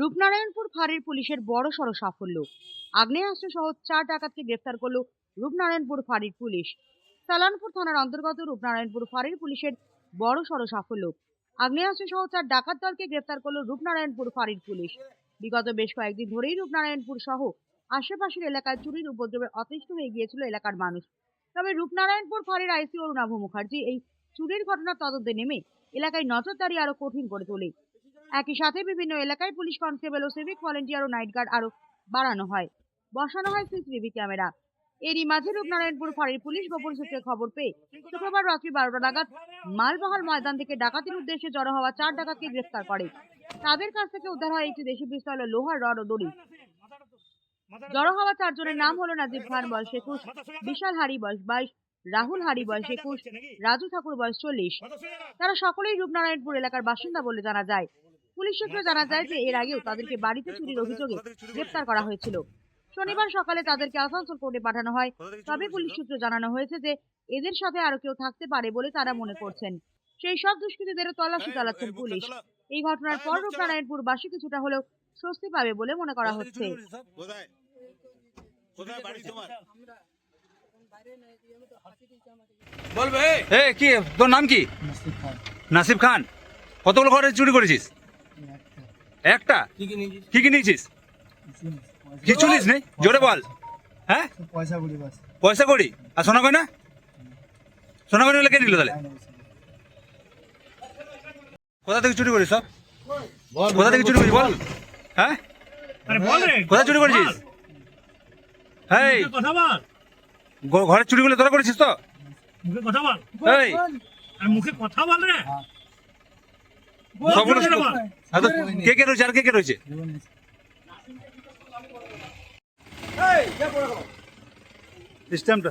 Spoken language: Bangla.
রূপনারায়ণপুর ফাঁড়ির পুলিশের বড় সড় সাফল্য। আগ্নেয়াস্ত্র সহ চার ডাকাতকে গ্রেফতার করল রূপনারায়ণপুর ফাঁড়ির পুলিশ। সালানপুর থানার অন্তর্গত রূপনারায়ণপুর ফাঁড়ির পুলিশের বড় সড় সাফল্য। আগ্নেয়াস্ত্র সহ চার ডাকাত দলকে গ্রেফতার করল রূপনারায়ণপুর ফাঁড়ির পুলিশ। বিগত বেশ কয়েকদিন ধরেই রূপনারায়ণপুর সহ আশেপাশের এলাকায় চুরির উপদ্রবে অতিষ্ঠ হয়ে গিয়েছিল এলাকার মানুষ। তবে রূপনারায়ণপুর ফাঁড়ির আইসি অরুণাভ মুখার্জি এই চুরির ঘটনার তদন্তে নেমে এলাকায় নজরদারি আরও কঠিন করে তোলে। একই সাথে বিভিন্ন এলাকায় পুলিশ কনস্টেবল ও সিভিক ভলেন্টিয়ার ও নাইট গার্ড আরও বাড়ানো হয়। বসানো হয় সিসিটিভি ক্যামেরা। এরই মাঝে রূপনারায়ণপুর ফাঁড়ির পুলিশ গোপন সূত্রে খবর পেয়ে শুক্রবার রাত্রি বারোটা নাগাদ মালবহাল ময়দান থেকে ডাকাতির উদ্দেশ্যে জড়ো হওয়া চার ডাকাতকে গ্রেফতার করে। তাদের কাছ থেকে উদ্ধার হয় একটি দেশি পিস্তল ও লোহার রড ও দড়ি। জড়ো হওয়া চারজনের নাম হলো নাজিব খান, বয়স একুশ, বিশাল হাড়ি, বয়স বাইশ, রাহুল হাড়ি, বয়স একুশ, রাজু ঠাকুর, বয়স চল্লিশ। তারা সকলেই রূপনারায়ণপুর এলাকার বাসিন্দা বলে জানা যায়। পুলিশ সূত্রে জানা যায় যে এর আগেও তাদেরকে বাড়িতে চুরির অভিযোগে গ্রেপ্তার করা হয়েছিল। শনিবার সকালে তাদেরকে আসানসোল কোর্টে পাঠানো হয়। তবে পুলিশ সূত্রে জানানো হয়েছে যে এদের সাথে আরও কেউ থাকতে পারে বলে তারা মনে করছেন। সেই সব দুষ্কৃতীদেরও তল্লাশি চালাচ্ছেন পুলিশ। এই ঘটনার পর রূপনারায়ণপুর বাসী কিছুটা হলেও স্বস্তি পাবে বলে মনে করা হচ্ছে। বলবে এ কি তোর নাম কি? নাসিব খান কতগুলো ঘরে চুরি করেছিস? একটা? কি কি নিয়েছিস? কিছু নিস নেই জোরে বল। হ্যাঁ? পয়সা করি পয়সা করি আর সোনা কই না? সোনা কই কে নিল তাহলে? কোথা থেকে চুরি করিস সব? কোথা থেকে চুরি করিস বল। হ্যাঁ? আরে কোথায় চুরি করেছিস? এই। মুখে কথা বল। ঘ- ঘরের চুরিগুলো তোরা করেছিস তো? মুখে কথা বল। এই। মুখে কথা বল রে সবগুলো জোরে বল। হ্যাঁ তো কে কে রয়েছে? আর কে কে রয়েছে? সিস্টেমটা